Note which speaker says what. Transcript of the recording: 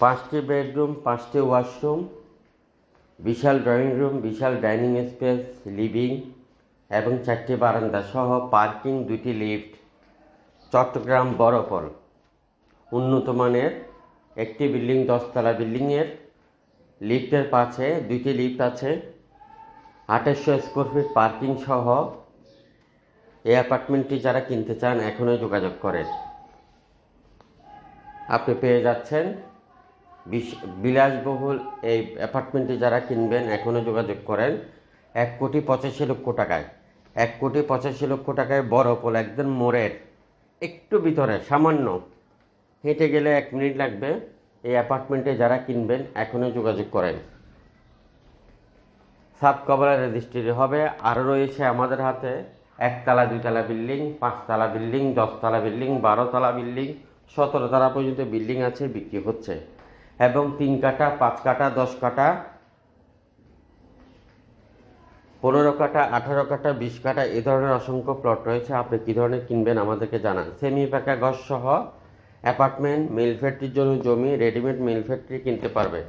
Speaker 1: পাঁচটি বেডরুম, পাঁচটি ওয়াশরুম, বিশাল ড্রয়িং রুম, বিশাল ডাইনিং স্পেস, লিভিং এবং চারটি বারান্দা সহ পার্কিং দুটি লিফট। চট্টগ্রাম বড়পল, উন্নত মানের একটি বিল্ডিং, দশতলা বিল্ডিংয়ের লিফটের পাশে দুইটি লিফট আছে, আঠাশশো স্কোয়ার ফিট পার্কিং সহ এই অ্যাপার্টমেন্টটি যারা কিনতে চান এখনই যোগাযোগ করেন। আপনি পেয়ে যাচ্ছেন বিলাসবহুল এই অ্যাপার্টমেন্টটি যারা কিনবেন, এখনও যোগাযোগ করেন, এক কোটি পঁচাশি লক্ষ টাকায়। এক কোটি পঁচাশি লক্ষ টাকায় বড় পোল, একদম মোড়ের, একটু ভিতরে, সামান্য। হেঁটে গেলে এক মিনিট লাগবে, এই অ্যাপার্টমেন্টে যারা কিনবেন, এখনও যোগাযোগ করেন। সাব কভার রেজিস্ট্রি হবে, আরও রয়েছে আমাদের হাতে, একতলা, দুইতলা বিল্ডিং, পাঁচতলা বিল্ডিং, দশতলা বিল্ডিং, বারোতলা বিল্ডিং সতেরো তলা পর্যন্ত বিল্ডিং আছে, বিক্রি হচ্ছে। এবং তিন কাটা পাঁচ কাটা দশ কাটা পনেরো কাটা আঠারো কাটা বিশ কাটা এ ধরনের অসংখ্য প্লট রয়েছে। আপনি কী ধরনের কিনবেন আমাদেরকে জানান। সেমি পাকা ঘর সহ অ্যাপার্টমেন্ট মিল ফ্যাক্টরির জন্য জমি রেডিমেড মিল ফ্যাক্টরি কিনতে পারবেন।